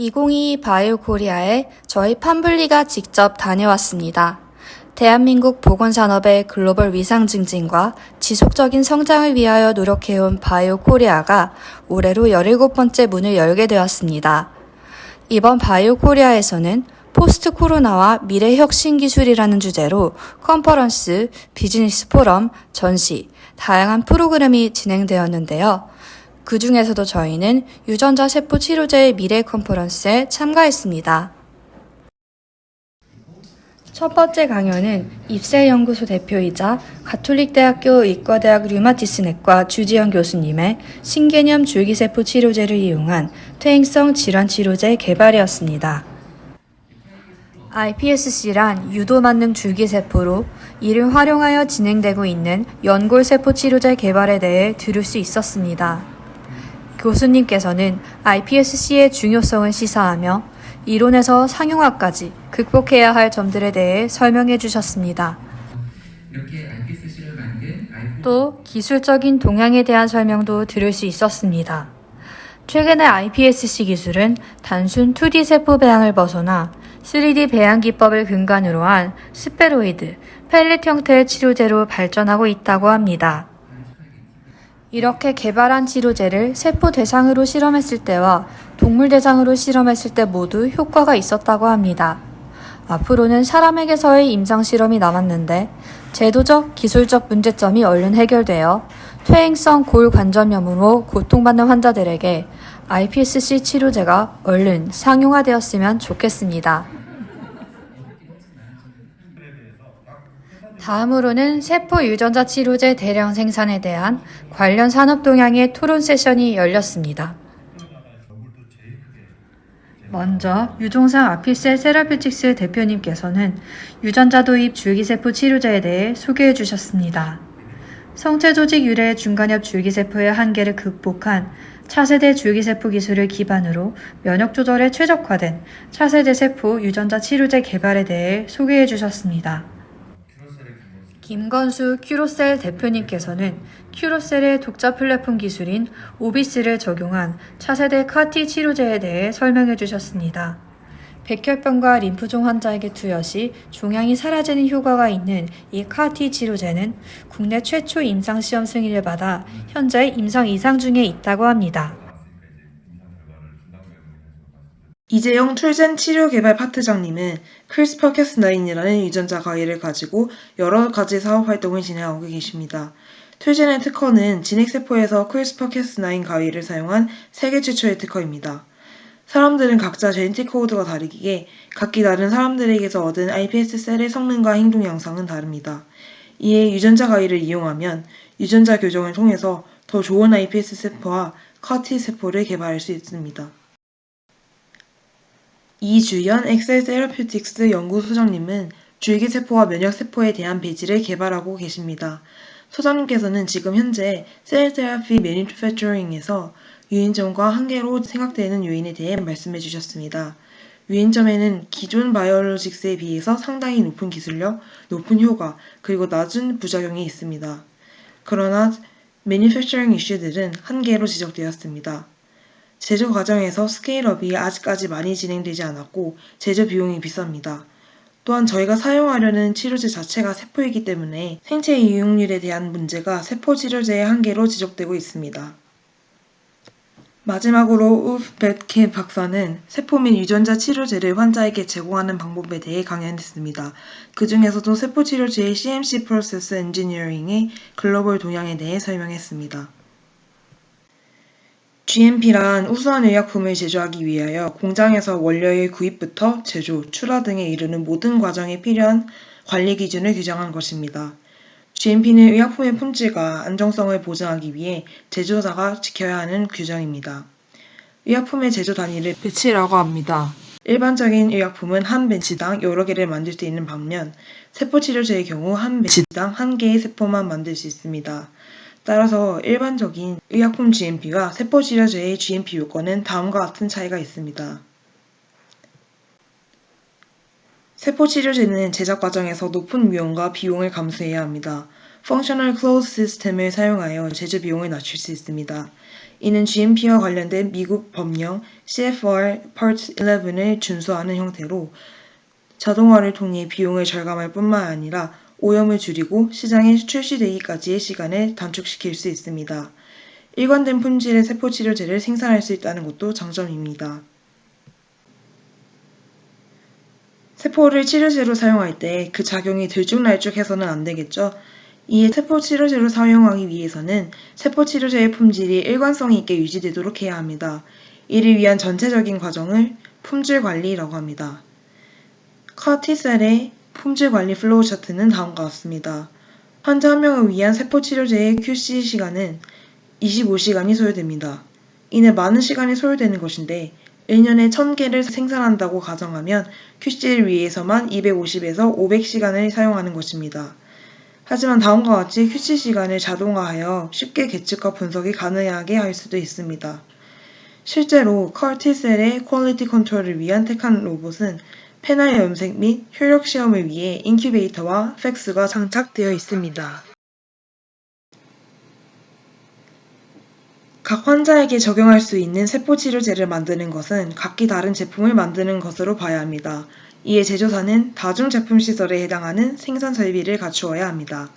2022 바이오 코리아에 저희 팜블리가 직접 다녀왔습니다. 대한민국 보건산업의 글로벌 위상 증진과 지속적인 성장을 위하여 노력해온 바이오 코리아가 올해로 17번째 문을 열게 되었습니다. 이번 바이오 코리아에서는 포스트 코로나와 미래 혁신 기술이라는 주제로 컨퍼런스, 비즈니스 포럼, 전시, 다양한 프로그램이 진행되었는데요. 그 중에서도 저희는 유전자 세포 치료제의 미래 컨퍼런스에 참가했습니다. 첫 번째 강연은 입세연구소 대표이자 가톨릭대학교 의과대학 류마티스내과 주지영 교수님의 신개념 줄기세포 치료제를 이용한 퇴행성 질환 치료제 개발이었습니다. iPSC란 유도만능 줄기세포로 이를 활용하여 진행되고 있는 연골세포 치료제 개발에 대해 들을 수 있었습니다. 교수님께서는 iPSC의 중요성을 시사하며 이론에서 상용화까지 극복해야 할 점들에 대해 설명해 주셨습니다. 또 기술적인 동향에 대한 설명도 들을 수 있었습니다. 최근의 iPSC 기술은 단순 2D 세포 배양을 벗어나 3D 배양 기법을 근간으로 한 스페로이드, 펠릿 형태의 치료제로 발전하고 있다고 합니다. 이렇게 개발한 치료제를 세포 대상으로 실험했을 때와 동물 대상으로 실험했을 때 모두 효과가 있었다고 합니다. 앞으로는 사람에게서의 임상 실험이 남았는데 제도적, 기술적 문제점이 얼른 해결되어 퇴행성 골관절염으로 고통받는 환자들에게 iPSC 치료제가 얼른 상용화되었으면 좋겠습니다. 다음으로는 세포 유전자 치료제 대량 생산에 대한 관련 산업 동향의 토론 세션이 열렸습니다. 먼저 유종상 아피셀 세라퓨틱스 대표님께서는 유전자 도입 줄기세포 치료제에 대해 소개해 주셨습니다. 성체 조직 유래 중간엽 줄기세포의 한계를 극복한 차세대 줄기세포 기술을 기반으로 면역 조절에 최적화된 차세대 세포 유전자 치료제 개발에 대해 소개해 주셨습니다. 김건수 큐로셀 대표님께서는 큐로셀의 독자 플랫폼 기술인 오비스를 적용한 차세대 카티 치료제에 대해 설명해 주셨습니다. 백혈병과 림프종 환자에게 투여 시 종양이 사라지는 효과가 있는 이 카티 치료제는 국내 최초 임상 시험 승인을 받아 현재 임상 이상 중에 있다고 합니다. 이재영 출젠 치료개발 파트장님은 크리스퍼 캐스9이라는 유전자 가위를 가지고 여러 가지 사업 활동을 진행하고 계십니다. 출젠의 특허는 진핵세포에서 크리스퍼 캐스9 가위를 사용한 세계 최초의 특허입니다. 사람들은 각자 제네틱 코드가 다르기에 각기 다른 사람들에게서 얻은 iPS 셀의 성능과 행동 양상은 다릅니다. 이에 유전자 가위를 이용하면 유전자 교정을 통해서 더 좋은 iPS 세포와 카티 세포를 개발할 수 있습니다. 이주연 엑셀 세라퓨틱스 연구소장님은 줄기세포와 면역세포에 대한 배지를 개발하고 계십니다. 소장님께서는 지금 현재 셀 테라피 매니투팩처링에서 유인점과 한계로 생각되는 요인에 대해 말씀해 주셨습니다. 유인점에는 기존 바이오로직스에 비해서 상당히 높은 기술력, 높은 효과, 그리고 낮은 부작용이 있습니다. 그러나 매니팩처링 이슈들은 한계로 지적되었습니다. 제조 과정에서 스케일업이 아직까지 많이 진행되지 않았고 제조 비용이 비쌉니다. 또한 저희가 사용하려는 치료제 자체가 세포이기 때문에 생체 이용률에 대한 문제가 세포 치료제의 한계로 지적되고 있습니다. 마지막으로 우프 벳케 박사는 세포 및 유전자 치료제를 환자에게 제공하는 방법에 대해 강연했습니다. 그 중에서도 세포 치료제의 CMC 프로세스 엔지니어링의 글로벌 동향에 대해 설명했습니다. GMP란 우수한 의약품을 제조하기 위하여 공장에서 원료의 구입부터 제조, 출하 등에 이르는 모든 과정에 필요한 관리 기준을 규정한 것입니다. GMP는 의약품의 품질과 안정성을 보증하기 위해 제조사가 지켜야 하는 규정입니다. 의약품의 제조 단위를 배치라고 합니다. 일반적인 의약품은 한 벤치당 여러 개를 만들 수 있는 반면 세포치료제의 경우 한 벤치당 한 개의 세포만 만들 수 있습니다. 따라서 일반적인 의약품 GMP와 세포치료제의 GMP 요건은 다음과 같은 차이가 있습니다. 세포치료제는 제작 과정에서 높은 위험과 비용을 감수해야 합니다. Functional Close 시스템을 사용하여 제조 비용을 낮출 수 있습니다. 이는 GMP와 관련된 미국 법령 CFR Part 11을 준수하는 형태로 자동화를 통해 비용을 절감할 뿐만 아니라 오염을 줄이고 시장에 출시되기까지의 시간을 단축시킬 수 있습니다. 일관된 품질의 세포 치료제를 생산할 수 있다는 것도 장점입니다. 세포를 치료제로 사용할 때 그 작용이 들쭉날쭉해서는 안 되겠죠. 이에 세포 치료제로 사용하기 위해서는 세포 치료제의 품질이 일관성 있게 유지되도록 해야 합니다. 이를 위한 전체적인 과정을 품질 관리라고 합니다. 카티셀의 품질 관리 플로우 차트는 다음과 같습니다. 환자 한 명을 위한 세포 치료제의 QC 시간은 25시간이 소요됩니다. 이는 많은 시간이 소요되는 것인데 1년에 1000개를 생산한다고 가정하면 QC를 위해서만 250에서 500시간을 사용하는 것입니다. 하지만 다음과 같이 QC 시간을 자동화하여 쉽게 계측과 분석이 가능하게 할 수도 있습니다. 실제로 컬티셀의 퀄리티 컨트롤을 위한 택한 로봇은 페날 염색 및 효력 시험을 위해 인큐베이터와 팩스가 장착되어 있습니다. 각 환자에게 적용할 수 있는 세포 치료제를 만드는 것은 각기 다른 제품을 만드는 것으로 봐야 합니다. 이에 제조사는 다중 제품 시설에 해당하는 생산 설비를 갖추어야 합니다.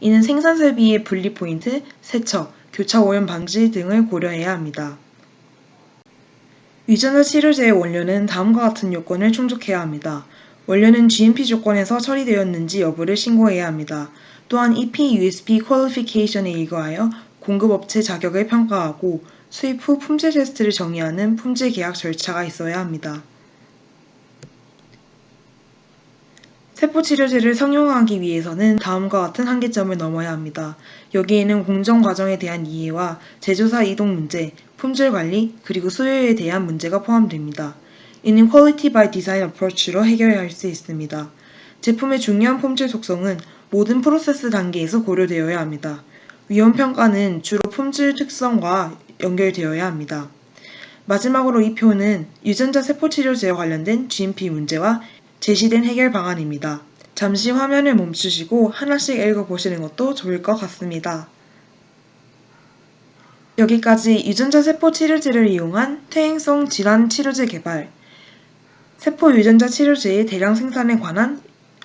이는 생산 설비의 분리 포인트, 세척, 교차 오염 방지 등을 고려해야 합니다. 유전자 치료제의 원료는 다음과 같은 요건을 충족해야 합니다. 원료는 GMP 조건에서 처리되었는지 여부를 신고해야 합니다. 또한 EP, USP 퀄리피케이션에 의거하여 공급업체 자격을 평가하고 수입 후 품질 테스트를 정의하는 품질 계약 절차가 있어야 합니다. 세포 치료제를 상용화하기 위해서는 다음과 같은 한계점을 넘어야 합니다. 여기에는 공정 과정에 대한 이해와 제조사 이동 문제, 품질 관리, 그리고 수요에 대한 문제가 포함됩니다. 이는 Quality by Design Approach로 해결할 수 있습니다. 제품의 중요한 품질 속성은 모든 프로세스 단계에서 고려되어야 합니다. 위험 평가는 주로 품질 특성과 연결되어야 합니다. 마지막으로 이 표는 유전자 세포 치료제와 관련된 GMP 문제와 제시된 해결 방안입니다. 잠시 화면을 멈추시고 하나씩 읽어보시는 것도 좋을 것 같습니다. 여기까지 유전자 세포 치료제를 이용한 퇴행성 질환 치료제 개발, 세포 유전자 치료제의 대량 생산에 관한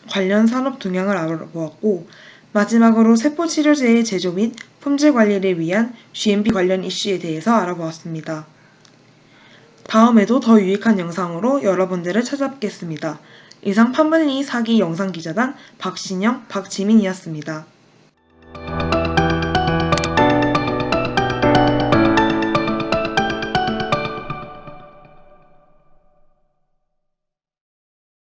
관련 산업 동향을 알아보았고, 마지막으로 세포 치료제의 제조 및 품질 관리를 위한 GMP 관련 이슈에 대해서 알아보았습니다. 다음에도 더 유익한 영상으로 여러분들을 찾아뵙겠습니다. 이상 판문리 사기 영상기자단 박신영, 박지민이었습니다.